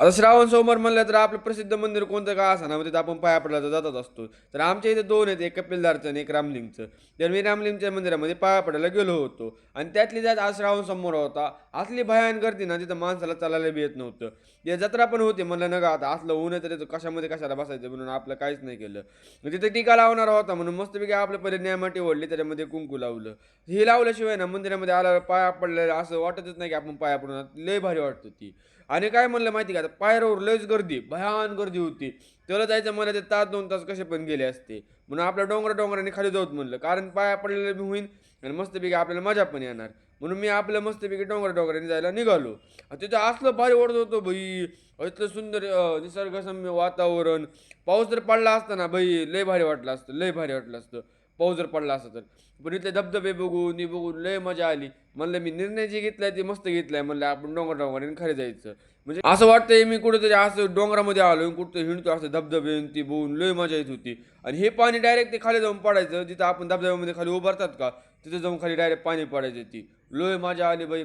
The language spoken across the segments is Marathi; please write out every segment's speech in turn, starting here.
आता श्रावण सोमवार म्हणलं तर आपलं प्रसिद्ध मंदिर कोणतं का असाना ना तिथं आपण पाया पडायला जातच असतो. तर आमच्या इथे दोन आहेत एक कपिलदारचं आणि एक रामलिंगचं. तर मी रामलिंगच्या मंदिरामध्ये पाया पडायला गेलो होतो. आणि त्यातली त्यात आज श्रावण समोर होता. असली भयान गर्दी ना तिथं माणसाला चालायला बी येत नव्हतं. ते जत्रा पण होती म्हणलं नका आता असलं ऊन आहे तर कशामध्ये कशाला बसायचं म्हणून आपलं काहीच नाही केलं. मग तिथे टीका लावणारा होता म्हणून मस्तपैकी आपलं पहिले न्यामाटी ओढली त्याच्यामध्ये कुंकू लावलं. हे लावल्याशिवाय ना मंदिरामध्ये आल्यावर पाया पडलेलं असं वाटतच नाही की आपण पाया पडून लय भारी वाटतं ती आणि काय म्हणलं माहिती का आता पायऱ्यावर लयच गर्दी भयान गर्दी होती. त्याला जायचं मला ते तास दोन तास कसे पण गेले असते. म्हणून आपल्या डोंगर डोंगराने खाली जाऊत म्हणलं कारण पाया पडलेलं बी होईन आणि मस्तपैकी आपल्याला मजा पण येणार. म्हणून मी आपलं मस्तपैकी डोंगर डोंगराने जायला निघालो. तिथं असलं भारी वाटत होतो भाई. इथलं सुंदर निसर्गसम्य वातावरण. पाऊस जर पडला असता ना भाई लय भारी वाटलं असतं लय भारी वाटलं असतं. पाऊस जर पडला असता तर. पण इथले धबधबे बघून हे बघून लय मजा आली. म्हणलं मी निर्णय जे घेतलाय ते मस्त घेतलाय. म्हणलं आपण डोंगर डोंगराने खरे जायचं. म्हणजे असं वाटतंय मी कुठेतरी असं डोंगरामध्ये आलो कुठं हिंडतो असं धबधबे ती बघून लय मजा येत होती. आणि हे पाणी डायरेक्ट ते खाली जाऊन पडायचं. जिथं आपण धबधब्यामध्ये खाली उभारतात का तिथं जाऊन खाली डायरेक्ट पाणी पडायचं ती. लय मजा आली बाई.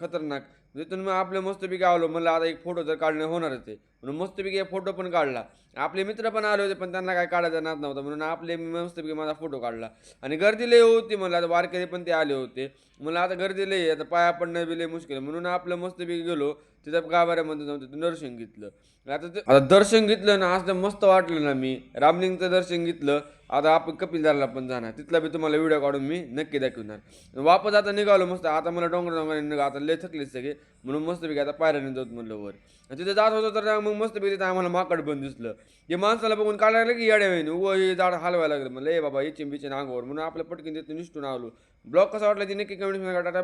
खतरनाक. म्हणजे तिथून मग आपलं मस्तपैकी आलो. म्हणलं आता एक फोटो तर काढणं होणारच आहे. म्हणून मस्तपैकी फोटो पण काढला. आपले मित्र पण आले होते पण त्यांना काय काढायचा नाद नव्हता. म्हणून आपले मी मस्तपैकी माझा फोटो काढला. आणि गर्दी लय होती मला आता वारकरी पण ते आले होते. मला आता गर्दी लय आता पाया पडणं बी लई मुश्किल म्हणून आपलं मस्तपैकी गेलो तिथं गाभाऱ्यामध्ये जाऊन तिथं दर्शन घेतलं. आता ते आता दर्शन घेतलं ना आज तर मस्त वाटलं ना मी. रामलिंगचं दर्शन घेतलं. आता आपण कपिलदारला पण जाणार. तिथला बी तुम्हाला व्हिडिओ काढून मी नक्की दाखवणार. वापस आता निघालो मस्त. आता मला डोंगर डोंगर निघा आता लय थकले सगळे. म्हणून मस्तपैकी आता पायऱ्याने जाऊत म्हणलं वर. तिथं तिथे जात होतो तर मग मस्तपैकी आम्हाला माकड पण दिसलं. हे माणसाला बघून काढायला लागलं की येड्या वेळी व हे झाड हलवायला लागलं. म्हणलं ए बाबा हे बिचिन अंगावर म्हणून आपलं पटकन तिथून निष्ठून आलो. ब्लॉग कसा वाटला ती नक्की कमेंट टाटा